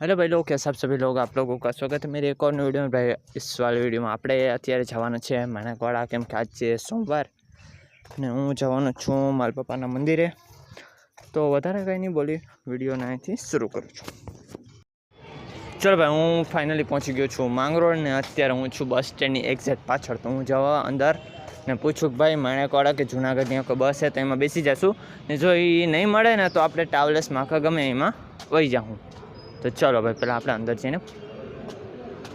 Hello भाई लोग कैसे आप सभी लोग आप लोगों का स्वागत है मेरे एक और वीडियो में ભાઈ इस વાળી વિડીયોમાં આપણે અત્યારે જવાનું છે માણેકવાડા કેમ કે આજ છે સોમવાર અને હું જવાનો છું મારા પપ્પાના મંદિરે તો વધારે કંઈ નહીં બોલી વિડીયોને અહીંથી શરૂ કરું છું ચલો ભાઈ હું ફાઇનલી પહોંચી ગયો છું માંગરોળ ને અત્યારે હું છું બસ સ્ટેન્ડની એક્ઝેક્ટ પાછળ તો હું જવા અંદર ને પૂછું કે ભાઈ માણેકવાડા કે જુનાગઢની કોઈ બસ છે તો એમાં બેસી જશું ને જો એ નહીં મળે ને તો આપણે ટ્રાવેલર્સમાં કે ગમે એમાં વહી જાઉં તો ચલો ભાઈ પહેલાં આપણે અંદર જઈને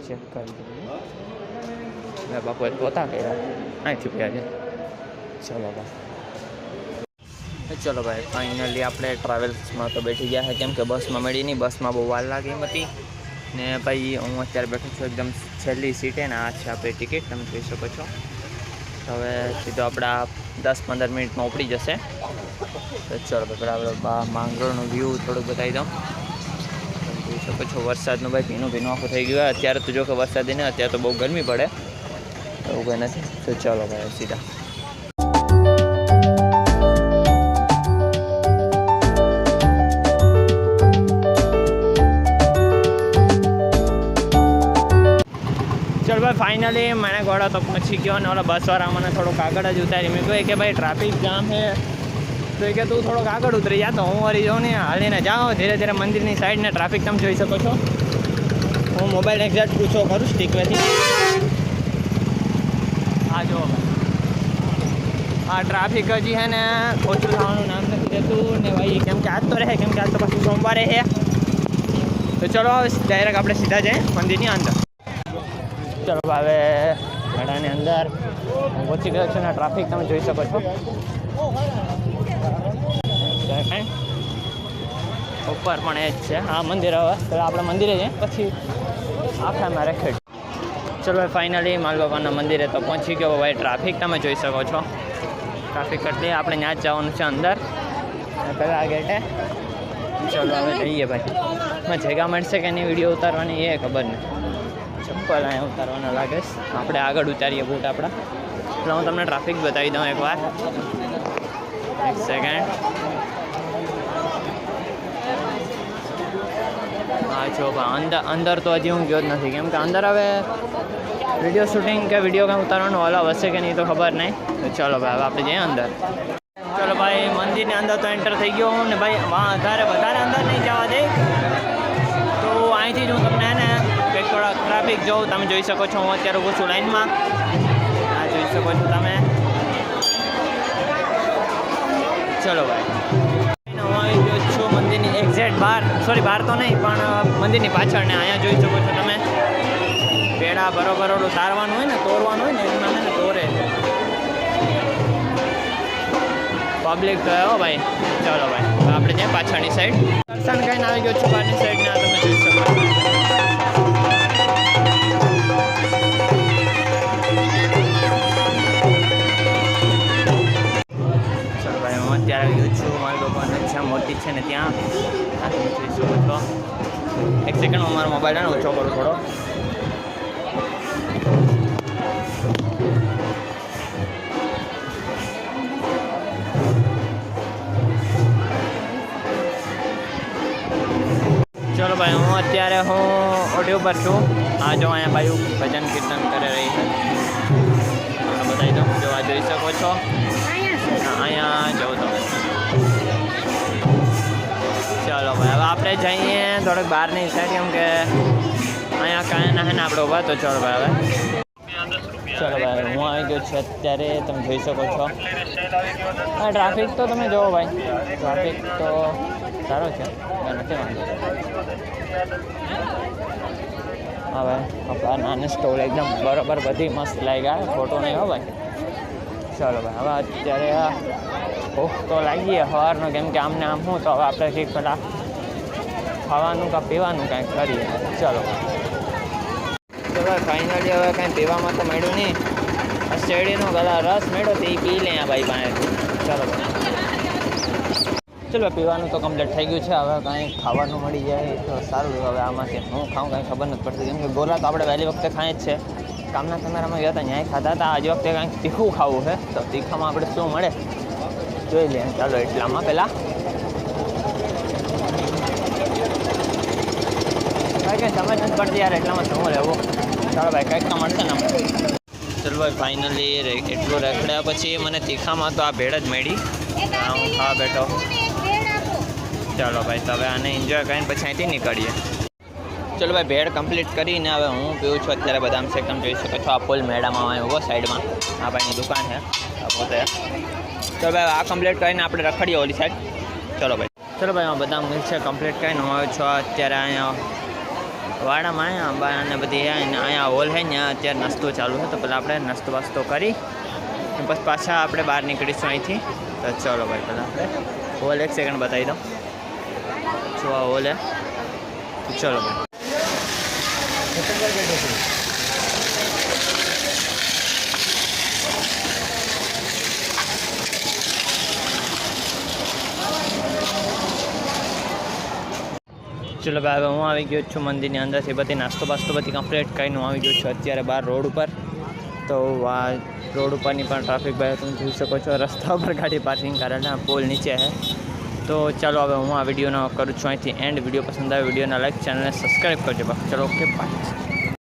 ચેક કરી દઈએ બાપુએ પોતા કર્યા. અહીંથી ગયા છે ચલો ભાઈ ચલો ભાઈ ફાઇનલી આપણે ટ્રાવેલ્સમાં તો બેઠી ગયા છે કેમ કે બસમાં મળી નહીં. બસમાં બહુ વાર લાગી હતી. ને ભાઈ, હું અત્યારે બેઠો છું એકદમ છેલ્લી સીટે ને આ છે આપણી ટિકિટ તમે જોઈ શકો છો. હવે સીધો આપણા દસ પંદર મિનિટમાં ઉપડી જશે. તો ચલો ભાઈ પહેલાં આપણે બા- માંગરોળનું વ્યૂ થોડુંક બતાવી દઉં. જોઈ શકો છો. વરસાદનું ભાઈ ભીનું ભીનું આખું થઈ ગયું. અત્યારે તો જો કે વરસાદ નહીં, અત્યારે તો બહુ ગરમી પડે. એવું કંઈ નથી. તો ચાલો ભાઈ, સીધા. ચાલ ભાઈ ફાઇનલી મને ઘોડો તો પહોંચી ગયો અને ઓલા બસવાળા મને થોડુંક આગળ જ ઉતારી. મેં કહ્યું કે ભાઈ ટ્રાફિક જામ છે. તો એ કે તું થોડોક આગળ ઉતરી જા તો હું વળી જાઉં ને હાલીને જાઓ ધીરે ધીરે મંદિરની સાઈડને ટ્રાફિક તમે જોઈ શકો છો. હું મોબાઈલ એક્ઝેક્ટ પૂછો કરું સ્ટીકવેથી હા જો આ ટ્રાફિક હજી છે ને ઓછું થવાનું નામ નથી રહેતું ને ભાઈ, કેમ કે આજ તો રહે, કેમ કે આજ તો પછી સોમવારે છે તો ચલો ડાયરેક્ટ આપણે સીધા જઈએ મંદિરની અંદર. ચલો, હવે ઘડાની અંદર પહોંચી ગયો છે ને ટ્રાફિક તમે જોઈ શકો છો. દેખાય? ઉપર પણ એ જ છે. આ મંદિર હવે. પહેલાં આપણે મંદિરે જઈએ. પછી આખા મારે ખેડ ચલો ફાઇનલી માલ બાપાના મંદિરે તો પહોંચી ગયો ભાઈ ટ્રાફિક તમે જોઈ શકો છો. ટ્રાફિક એટલે આપણે ત્યાં જ જવાનું છે અંદર. પહેલાં આ ગેટે ચલો, હવે જઈએ ભાઈ. જગ્યા મળશે કે નહીં વીડિયો ઉતારવાની એ ખબર નહીં ચપ્પલ અહીંયા ઉતારવાના લાગે છે. આપણે આગળ ઉતારીએ બૂટ આપણા. એટલે હું તમને ટ્રાફિક બતાવી દઉં એકવાર. એક સેકન્ડ હા જો અંદર અંદર તો હજી હું ગયો જ નથી. કેમ કે અંદર હવે વીડિયો શૂટિંગ કે વીડિયો કંઈ ઉતારવાનો અલાવ હશે કે નહીં તો ખબર નહીં. તો ચલો ભાઈ, હવે આપણે જઈએ અંદર. ચલો ભાઈ, મંદિરની અંદર તો એન્ટર થઈ ગયો હું ને ભાઈ વાં વધારે વધારે અંદર નહીં જવા દે. તો અહીંથી જ હું તમને ને કંઈક થોડા ટ્રાફિક જોઉં, તમે જોઈ શકો છો હું અત્યારે ઊભું છું લાઈનમાં આ જોઈ શકો છો તમે. ચલો ભાઈ. એક્ઝેક્ટ બહાર સોરી બહાર તો નહીં, પણ મંદિરની પાછળ ને અહીંયા જોઈ શકો છો તમે. પેડા બરોબર ઓલું તારવાનું હોય ને તોડવાનું હોય ને એમાં ને તોરે. પબ્લિક હો ભાઈ. ચલો ભાઈ આપણે ત્યાં પાછળની સાઈડ દર્શન કરીને આવી ગયો છું બહારની સાઈડ મોટી છે ને ત્યાં. જોઈ શકો છો. એક સેકન્ડ હું મારો મોબાઈલ ને ઓછો કરું થોડો. ચલો ભાઈ હું અત્યારે હું ઓડિયો પર છું. આ જો અહીંયા ભાઈ ભજન કીર્તન કરી રહી છે. તમને બતાવી દઉં જો આ જોઈ શકો છો. અહીંયા જવું તમે. હવે જઈએ. થોડોક બહારની સાઈડ કેમ કે અહીંયા કાંઈ ના, ને, આપણે ઊભા તો ચાલો ભાઈ હવે. ચાલો ભાઈ, હું આવી ગયો છું અત્યારે, તમે જોઈ શકો છો. હા ટ્રાફિક તો તમે જુઓ ભાઈ. ટ્રાફિક તો સારો છે. નથી વાંધો. હવે આપણા નાની સ્ટોલ એકદમ બરાબર બધી મસ્ત લાગ્યા. ફોટો નહીં હો ભાઈ. ચાલો ભાઈ, હવે અત્યારે ભૂખ તો લાગીએ સવારનો કેમ કે આમને આમ હું તો હવે આપણે કંઈક પેલા ખાવાનું કાં પીવાનું કાંઈક કરીએ. ચાલો. ભાઈ ફાઇનલી હવે કાંઈ પીવામાં તો મળ્યું નહીં. શેરડીનો ગલા રસ મેળો તો એ પી લે ભાઈ પાસેથી. ચાલો. ચલો, પીવાનું તો કમ્પ્લીટ થઈ ગયું છે. હવે કાંઈ ખાવાનું મળી જાય તો સારું. હવે આમાંથી હું ખાઉં કાંઈ ખબર નથી પડતી. કેમ કે ગોલા તો આપણે વહેલી વખતે ખાઈએ જ છે. કામના કેમેરામાં ગયા હતા, ન્યાય ખાતા હતા. આજે વખતે કાંઈક તીખું ખાવું છે. તો તીખામાં આપણે શું મળે? જોઈ લઈએ ચાલો, એટલામાં પહેલાં કંઈ સમજ નથી પડતી યાર એટલામાં શું રહેવું? ચાલો ભાઈ કંઈક તો મળશે ને ચાલો ભાઈ ફાઇનલી એટલું રખડ્યા પછી મને તીખામાં તો આ ભેળ જ મળી. આ હું ખાવા બેઠો. ચાલો ભાઈ તો હવે આને એન્જોય કરીને પછી અહીંથી નીકળીએ. ચલો ભાઈ ભેળ કમ્પ્લીટ કરીને હવે હું પીવું છું. અત્યારે બદામ શેક તમે જોઈ શકો છો. આ પુલ મેળામાં આવે ઊભો સાઈડમાં આ ભાઈની દુકાન છે. આ પોતે. ચલો ભાઈ આ કમ્પ્લીટ કરીને આપણે રખડીએ ઓલી સાઈડ ચલો ભાઈ. ચલો ભાઈ આ બદામ મિલ્ક છે. કમ્પ્લીટ કરીને હું આવ્યો છું. અત્યારે અહીંયા વાડામાં અહીંયા અંબા અને બધી અહીંયા હોલ છે ત્યાં અત્યારે નાસ્તો ચાલુ છે, તો પહેલાં આપણે નાસ્તો વાસ્તો કરી પછી પાછા આપણે બહાર નીકળીશું અહીંથી. તો ચલો ભાઈ પહેલાં આપણે હોલ એક સેકન્ડ બતાવી દઉં. જો આ હોલ હે. ચલો ભાઈ. ચલો ભાઈ, હવે હું આવી ગયો છું મંદિરની અંદરથી બધી નાસ્તો બાસ્તો બધી કમ્પ્લીટ કરીને હું આવી ગયો છું અત્યારે બહાર રોડ ઉપર. તો આ રોડ ઉપરની પણ ટ્રાફિક ભાઈ, તમે જોઈ શકો છો, રસ્તા ઉપર ગાડી પાર્કિંગ કરેલા પોલ નીચે છે. તો ચાલો હવે હું આ વિડીયોનો કરું છું અહીંથી એન્ડ વીડિયો પસંદ આવે, વિડીયોના લાઈક ચેનલને સબસ્ક્રાઈબ કરજો ચલો ઓકે બાય